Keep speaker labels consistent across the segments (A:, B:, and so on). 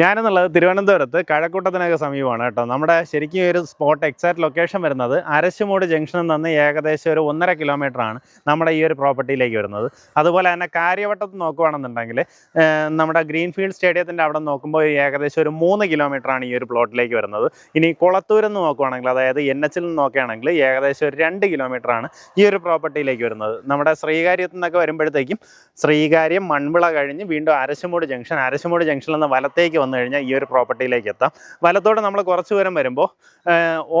A: ഞാനെന്നുള്ളത് തിരുവനന്തപുരത്ത് കഴക്കൂട്ടത്തിനൊക്കെ സമീപമാണ് കേട്ടോ. നമ്മുടെ ശരിക്കും ഒരു സ്പോട്ട് എക്സാക്ട് ലൊക്കേഷൻ വരുന്നത് അരശുമൂട് ജംഗ്ഷനിൽ നിന്ന് ഏകദേശം ഒരു ഒന്നര കിലോമീറ്റർ ആണ് നമ്മുടെ ഈ ഒരു പ്രോപ്പർട്ടിയിലേക്ക് വരുന്നത്. അതുപോലെ തന്നെ കാര്യവട്ടത്ത് നോക്കുകയാണെന്നുണ്ടെങ്കിൽ നമ്മുടെ ഗ്രീൻഫീൽഡ് സ്റ്റേഡിയത്തിന്റെ അവിടെ നോക്കുമ്പോൾ ഏകദേശം ഒരു മൂന്ന് കിലോമീറ്റർ ആണ് ഈ ഒരു പ്ലോട്ടിലേക്ക് വരുന്നത്. ഇനി കുളത്തൂരിൽ നിന്ന് നോക്കുകയാണെങ്കിൽ അതായത് എൻ എച്ചിൽ നിന്ന് നോക്കുകയാണെങ്കിൽ ഏകദേശം ഒരു രണ്ട് കിലോമീറ്റർ ആണ് ഈ ഒരു പ്രോപ്പർട്ടിയിലേക്ക് വരുന്നത്. നമ്മുടെ ശ്രീകാര്യത്തിൽ നിന്നൊക്കെ വരുമ്പോഴത്തേക്കും ശ്രീകാര്യം മൺവിള കഴിഞ്ഞ് വീണ്ടും അരശുമൂട് ജംഗ്ഷൻ അരശുമൂട് ജംഗ്ഷനിൽ നിന്ന് വലത്തേക്ക് വന്നു കഴിഞ്ഞാൽ ഈ ഒരു പ്രോപ്പർട്ടിയിലേക്ക് എത്താം. വലത്തോടെ നമ്മൾ കുറച്ച് ദൂരം വരുമ്പോൾ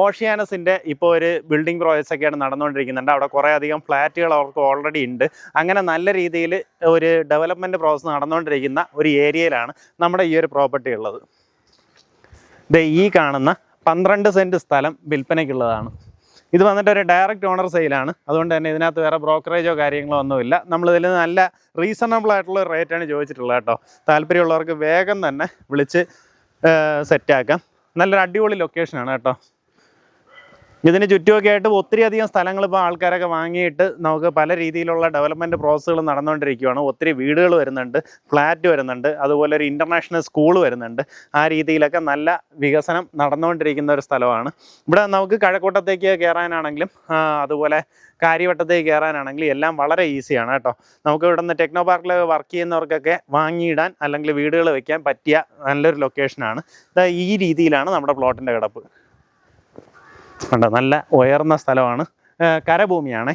A: ഓഷ്യാനസിന്റെ ഇപ്പോൾ ഒരു ബിൽഡിംഗ് പ്രോജക്ട്സ് ഒക്കെയാണ് നടന്നുകൊണ്ടിരിക്കുന്നുണ്ട്. അവിടെ കുറേ അധികം ഫ്ലാറ്റുകൾ അവർക്ക് ഓൾറെഡി ഉണ്ട്. അങ്ങനെ നല്ല രീതിയിൽ ഒരു ഡെവലപ്മെന്റ് പ്രോസസ്സ് നടന്നുകൊണ്ടിരിക്കുന്ന ഒരു ഏരിയയിലാണ് നമ്മുടെ ഈ ഒരു പ്രോപ്പർട്ടി ഉള്ളത്. ദേ ഈ കാണുന്ന പന്ത്രണ്ട് സെന്റ് സ്ഥലം വിൽപ്പനയ്ക്കുള്ളതാണ്. ഇത് വന്നിട്ട് ഒരു ഡയറക്റ്റ് ഓണർ സെയിലാണ് അതുകൊണ്ട് തന്നെ ഇതിനകത്ത് വേറെ ബ്രോക്കറേജോ കാര്യങ്ങളോ ഒന്നുമില്ല. നമ്മളിതിൽ നല്ല റീസണബിൾ ആയിട്ടുള്ള റേറ്റാണ് ചോദിച്ചിട്ടുള്ളത് കേട്ടോ. താല്പര്യമുള്ളവർക്ക് വേഗം തന്നെ വിളിച്ച് സെറ്റാക്കാം നല്ലൊരു അടിപൊളി ലൊക്കേഷനാണ് കേട്ടോ. ഇതിന് ചുറ്റുമൊക്കെ ആയിട്ട് ഒത്തിരി അധികം സ്ഥലങ്ങൾ ഇപ്പോൾ ആൾക്കാരൊക്കെ വാങ്ങിയിട്ട് നമുക്ക് പല രീതിയിലുള്ള ഡെവലപ്മെന്റ് പ്രോസസ്സുകൾ നടന്നുകൊണ്ടിരിക്കുകയാണ് ഒത്തിരി വീടുകൾ വരുന്നുണ്ട് ഫ്ലാറ്റ് വരുന്നുണ്ട് അതുപോലെ ഒരു ഇന്റർനാഷണൽ സ്കൂൾ വരുന്നുണ്ട്. ആ രീതിയിലൊക്കെ നല്ല വികസനം നടന്നുകൊണ്ടിരിക്കുന്ന ഒരു സ്ഥലമാണ്. ഇവിടെ നമുക്ക് കഴക്കൂട്ടത്തേക്ക് കയറാനാണെങ്കിലും അതുപോലെ കാര്യവട്ടത്തേക്ക് കയറാനാണെങ്കിലും എല്ലാം വളരെ ഈസിയാണ് കേട്ടോ. നമുക്ക് ഇവിടെ നിന്ന് ടെക്നോ പാർക്കിൽ വർക്ക് ചെയ്യുന്നവർക്കൊക്കെ വാങ്ങിയിടാൻ അല്ലെങ്കിൽ വീടുകൾ വയ്ക്കാൻ പറ്റിയ നല്ലൊരു ലൊക്കേഷനാണ് ഈ രീതിയിലാണ് നമ്മുടെ പ്ലോട്ടിന്റെ കിടപ്പ്. കണ്ടോ നല്ല ഉയർന്ന സ്ഥലമാണ്. കരഭൂമിയാണേ.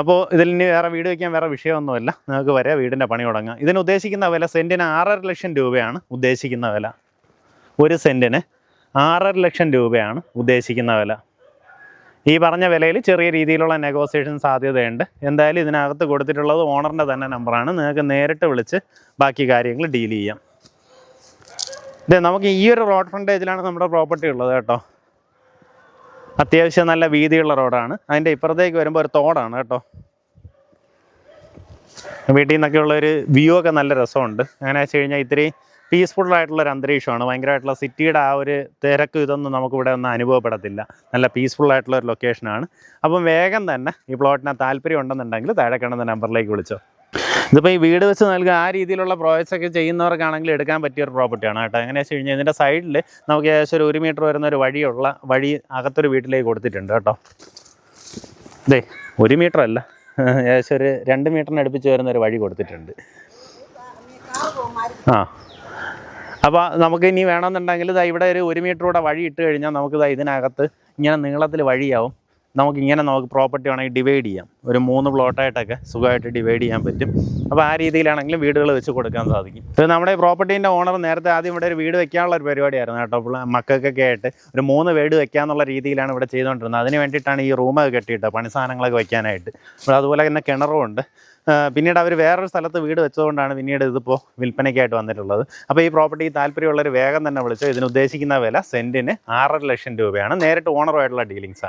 A: അപ്പോൾ ഇതിൽ ഇനി വേറെ വീട് വയ്ക്കാൻ വേറെ വിഷയമൊന്നുമില്ല. നിങ്ങൾക്ക് വരെ വീടിന്റെ പണി തുടങ്ങാം. ഇതിന് ഉദ്ദേശിക്കുന്ന വില സെന്റിന് ആറര ലക്ഷം രൂപയാണ് ഉദ്ദേശിക്കുന്ന വില. ഒരു സെന്റിന് ആറര ലക്ഷം രൂപയാണ് ഉദ്ദേശിക്കുന്ന വില. ഈ പറഞ്ഞ വിലയിൽ ചെറിയ രീതിയിലുള്ള നെഗോസിയേഷൻ സാധ്യതയുണ്ട്. എന്തായാലും ഇതിനകത്ത് കൊടുത്തിട്ടുള്ളത് ഓണറിന്റെ തന്നെ നമ്പറാണ് നിങ്ങൾക്ക് നേരിട്ട് വിളിച്ച് ബാക്കി കാര്യങ്ങൾ ഡീൽ ചെയ്യാം. ഇത് നമുക്ക് ഈ ഒരു റോഡ് ഫ്രണ്ടേജിലാണ് നമ്മുടെ പ്രോപ്പർട്ടി ഉള്ളത് കേട്ടോ. അത്യാവശ്യം നല്ല വീതിയുള്ള റോഡാണ് അതിന്റെ ഇപ്പുറത്തേക്ക് വരുമ്പോൾ ഒരു തോടാണ് കേട്ടോ. വീട്ടിൽ നിന്നൊക്കെ ഉള്ളൊരു വ്യൂ ഒക്കെ നല്ല രസമുണ്ട്. അങ്ങനെ വെച്ച് കഴിഞ്ഞാൽ ഇത്തിരി പീസ്ഫുൾ ആയിട്ടുള്ള ഒരു അന്തരീക്ഷമാണ്. ഭയങ്കരമായിട്ടുള്ള സിറ്റിയുടെ ആ ഒരു തിരക്ക് ഇതൊന്നും നമുക്ക് ഇവിടെ ഒന്നും അനുഭവപ്പെടത്തില്ല. നല്ല പീസ്ഫുൾ ആയിട്ടുള്ള ഒരു ലൊക്കേഷനാണ് അപ്പം വേഗം തന്നെ ഈ പ്ലോട്ടിന് താല്പര്യം ഉണ്ടെന്നുണ്ടെങ്കിൽ താഴെ കാണുന്ന നമ്പറിലേക്ക് വിളിച്ചോ. ഇതിപ്പോൾ ഈ വീട് വെച്ച് നൽകുക ആ രീതിയിലുള്ള പ്രോജക്ട്സ് ഒക്കെ ചെയ്യുന്നവർക്കാണെങ്കിൽ എടുക്കാൻ പറ്റിയ ഒരു പ്രോപ്പർട്ടിയാണ് കേട്ടോ. എങ്ങനെയാ വെച്ച് കഴിഞ്ഞാൽ ഇതിന്റെ സൈഡിൽ നമുക്ക് ഏകദേശം ഒരു ഒരു മീറ്റർ വരുന്ന ഒരു വഴിയുള്ള വഴി അകത്തൊരു വീട്ടിലേക്ക് കൊടുത്തിട്ടുണ്ട് കേട്ടോ. ഇതേ ഒരു മീറ്റർ അല്ല. ഏകദേശം ഒരു രണ്ട് മീറ്ററിന് അടുപ്പിച്ച് വരുന്ന ഒരു വഴി കൊടുത്തിട്ടുണ്ട്. ആ. അപ്പോൾ നമുക്ക് ഇനി വേണമെന്നുണ്ടെങ്കിൽ ഇതാ ഇവിടെ ഒരു ഒരു മീറ്റർ കൂടെ വഴി ഇട്ട് കഴിഞ്ഞാൽ നമുക്ക് ഇതാ ഇതിനകത്ത് ഇങ്ങനെ നീളത്തിൽ വഴിയാവും. നമുക്ക് ഇങ്ങനെ നമുക്ക് പ്രോപ്പർട്ടി വേണമെങ്കിൽ ഡിവൈഡ് ചെയ്യാം. ഒരു മൂന്ന് പ്ലോട്ടായിട്ടൊക്കെ സുഖമായിട്ട് ഡിവൈഡ് ചെയ്യാൻ പറ്റും. അപ്പോൾ ആ രീതിയിലാണെങ്കിലും വീടുകൾ വെച്ച് കൊടുക്കാൻ സാധിക്കും. ഇത് നമ്മുടെ പ്രോപ്പർട്ടീന്റെ ഓണർ നേരത്തെ ആദ്യം ഇവിടെ ഒരു വീട് വെക്കാനുള്ള ഒരു പരിപാടിയായിരുന്നു കേട്ടോ. അപ്പോൾ മക്കൾക്കൊക്കെ ആയിട്ട് ഒരു മൂന്ന് വീട് വെക്കാന്നുള്ള രീതിയിലാണ് ഇവിടെ ചെയ്തുകൊണ്ടിരുന്നത്. അതിന് വേണ്ടിയിട്ടാണ് ഈ റൂമൊക്കെ കെട്ടിയിട്ട് പണി സാധനങ്ങളൊക്കെ വെക്കാനായിട്ട്. അപ്പോൾ അതുപോലെ തന്നെ കിണറും ഉണ്ട്. പിന്നീട് അവർ വേറൊരു സ്ഥലത്ത് വീട് വെച്ചതുകൊണ്ടാണ് പിന്നീട് ഇതിപ്പോൾ വിൽപ്പനയ്ക്കായിട്ട് വന്നിട്ടുള്ളത്. അപ്പോൾ ഈ പ്രോപ്പർട്ടി താല്പര്യമുള്ളവർ വേഗം തന്നെ വിളിച്ചു. ഇതിന് ഉദ്ദേശിക്കുന്ന വില സെന്റിന് ആറര ലക്ഷം രൂപയാണ്. നേരിട്ട് ഓണറുമായിട്ടുള്ള ഡീലിങ്സ് ആണ്.